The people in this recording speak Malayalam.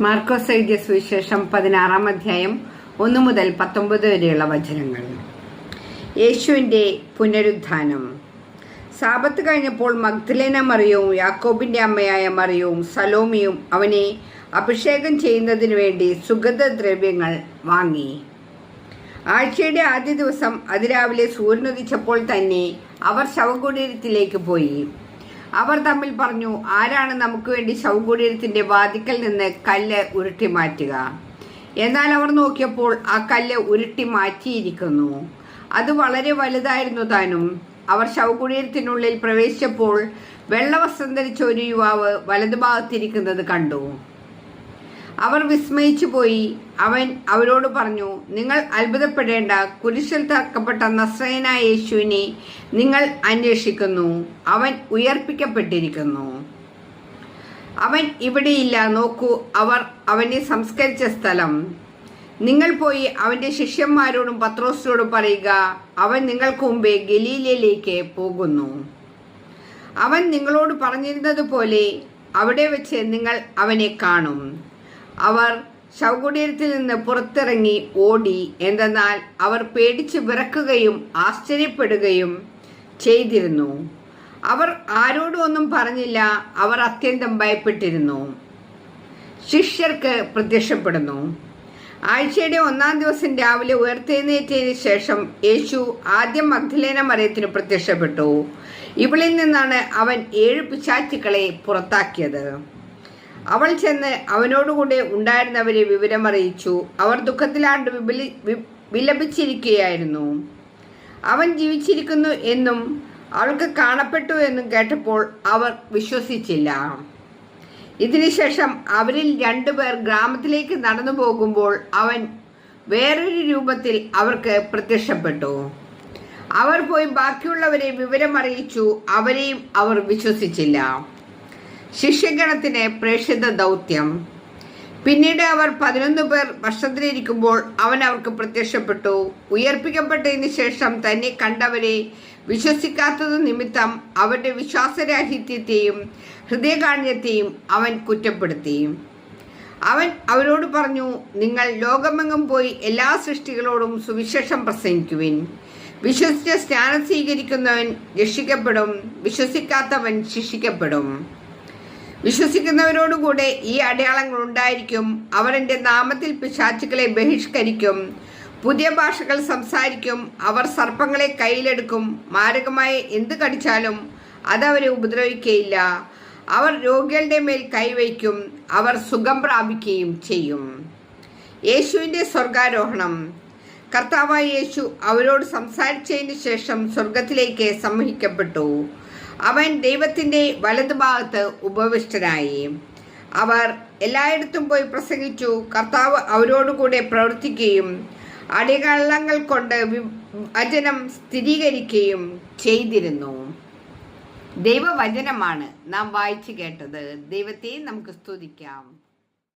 മാർക്കോസ് എഴുതിയ സുവിശേഷം പതിനാറാം അധ്യായം ഒന്ന് മുതൽ പത്തൊമ്പത് വരെയുള്ള വചനങ്ങൾ. യേശുവിന്റെ പുനരുദ്ധാനം സാപത്ത് കഴിഞ്ഞപ്പോൾ മഗ്ദലേന മറിയവും യാക്കോബിന്റെ അമ്മയായ മറിയവും സലോമിയും അവനെ അഭിഷേകം ചെയ്യുന്നതിനു വേണ്ടി സുഗന്ധദ്രവ്യങ്ങൾ വാങ്ങി. ആഴ്ചയുടെ ആദ്യ ദിവസം അതിരാവിലെ സൂര്യനുദിച്ചപ്പോൾ തന്നെ അവർ ശവകുടീരത്തിലേക്ക് പോയി. അവർ തമ്മിൽ പറഞ്ഞു ആരാണ് നമുക്ക് വേണ്ടി ശവകുടീരത്തിന്റെ വാതിക്കൽ നിന്ന് കല്ല് ഉരുട്ടി മാറ്റുക? എന്നാൽ അവർ നോക്കിയപ്പോൾ ആ കല്ല് ഉരുട്ടി മാറ്റിയിരിക്കുന്നു. അത് വളരെ വലുതായിരുന്നു താനും. അവർ ശവകുടീരത്തിനുള്ളിൽ പ്രവേശിച്ചപ്പോൾ വെള്ളവസ്ത്രം ധരിച്ച ഒരു യുവാവ് വലതുഭാഗത്തിരിക്കുന്നത് കണ്ടു. അവർ വിസ്മയിച്ചു പോയി അവൻ അവരോട് പറഞ്ഞു നിങ്ങൾ അത്ഭുതപ്പെടേണ്ട. കുരിശിൽ തറക്കപ്പെട്ട നസ്രയനായ യേശുവിനെ നിങ്ങൾ അന്വേഷിക്കുന്നു. അവൻ ഉയർപ്പിക്കപ്പെട്ടിരിക്കുന്നു. അവൻ ഇവിടെയില്ല നോക്കൂ അവർ അവനെ സംസ്കരിച്ച സ്ഥലം. നിങ്ങൾ പോയി അവന്റെ ശിഷ്യന്മാരോടും പത്രോസിനോടും പറയുക അവൻ നിങ്ങൾക്ക് മുമ്പേ ഗലീലയിലേക്ക് പോകുന്നു. അവൻ നിങ്ങളോട് പറഞ്ഞിരുന്നത് പോലെ അവിടെ വെച്ച് നിങ്ങൾ അവനെ കാണും. അവർ ശവകുടീരത്തിൽ നിന്ന് പുറത്തിറങ്ങി ഓടി. എന്തെന്നാൽ അവർ പേടിച്ച് വിറക്കുകയും ആശ്ചര്യപ്പെടുകയും ചെയ്തിരുന്നു. അവർ ആരോടും ഒന്നും പറഞ്ഞില്ല. അവർ അത്യന്തം ഭയപ്പെട്ടിരുന്നു. ശിഷ്യർക്ക് പ്രത്യക്ഷപ്പെടുന്നു. ആഴ്ചയുടെ ഒന്നാം ദിവസം രാവിലെ ഉയർത്തെഴുന്നേറ്റതിന് ശേഷം യേശു ആദ്യം മഗ്ദലേന മറിയത്തിന് പ്രത്യക്ഷപ്പെട്ടു. ഇവളിൽ നിന്നാണ് അവൻ ഏഴ് പിശാച്ചുക്കളെ പുറത്താക്കിയത്. അവൾ ചെന്ന് അവനോടുകൂടെ ഉണ്ടായിരുന്നവരെ വിവരമറിയിച്ചു. അവർ ദുഃഖത്തിലാണ്ട് വിപലി വിലപിച്ചിരിക്കുകയായിരുന്നു. അവൻ ജീവിച്ചിരിക്കുന്നു എന്നും അവൾക്ക് കാണപ്പെട്ടു എന്നും കേട്ടപ്പോൾ അവർ വിശ്വസിച്ചില്ല. ഇതിനുശേഷം അവരിൽ രണ്ടുപേർ ഗ്രാമത്തിലേക്ക് നടന്നു പോകുമ്പോൾ അവൻ വേറൊരു രൂപത്തിൽ അവർക്ക് പ്രത്യക്ഷപ്പെട്ടു. അവർ പോയി ബാക്കിയുള്ളവരെ വിവരമറിയിച്ചു. അവരെയും അവർ വിശ്വസിച്ചില്ല. ശിഷ്യഗണത്തിന് പ്രേക്ഷിത ദൗത്യം. പിന്നീട് അവർ പതിനൊന്ന് പേർ വർഷത്തിലിരിക്കുമ്പോൾ അവൻ അവർക്ക് പ്രത്യക്ഷപ്പെട്ടു. ഉയർപ്പിക്കപ്പെട്ടതിന് ശേഷം തന്നെ കണ്ടവരെ വിശ്വസിക്കാത്തത് നിമിത്തം അവരുടെ വിശ്വാസരാഹിത്യത്തെയും ഹൃദയകാഠിന്യത്തെയും അവൻ കുറ്റപ്പെടുത്തി. അവൻ അവരോട് പറഞ്ഞു നിങ്ങൾ ലോകമെങ്ങും പോയി എല്ലാ സൃഷ്ടികളോടും സുവിശേഷം പ്രസംഗിക്കുവിൻ. വിശ്വസിച്ച സ്നാനം സ്വീകരിക്കുന്നവൻ രക്ഷിക്കപ്പെടും വിശ്വസിക്കാത്തവൻ ശിക്ഷിക്കപ്പെടും. വിശ്വസിക്കുന്നവരോടുകൂടെ ഈ അടയാളങ്ങൾ ഉണ്ടായിരിക്കും. അവർ എന്റെ നാമത്തിൽ പിശാച്ചുക്കളെ ബഹിഷ്കരിക്കും. പുതിയ ഭാഷകൾ സംസാരിക്കും. അവർ സർപ്പങ്ങളെ കയ്യിലെടുക്കും. മാരകമായി എന്ത് കടിച്ചാലും അതവരെ ഉപദ്രവിക്കുകയില്ല അവർ രോഗികളുടെ മേൽ കൈവയ്ക്കും. അവർ സുഖം പ്രാപിക്കുകയും ചെയ്യും. യേശുവിന്റെ സ്വർഗാരോഹണം കർത്താവായ യേശു അവരോട് സംസാരിച്ചതിന് ശേഷം സ്വർഗത്തിലേക്ക് സമ്മഹിക്കപ്പെട്ടു അവൻ ദൈവത്തിന്റെ വലതുഭാഗത്ത് ഉപവിഷ്ടനായി. അവർ എല്ലായിടത്തും പോയി പ്രസംഗിച്ചു. കർത്താവ് അവരോടുകൂടെ പ്രവർത്തിക്കുകയും അടികള്ളങ്ങൾ കൊണ്ട് വചനം സ്ഥിരീകരിക്കുകയും ചെയ്തിരുന്നു. ദൈവവചനമാണ് നാം വായിച്ചു കേട്ടത്. ദൈവത്തെ നമുക്ക് സ്തുതിക്കാം.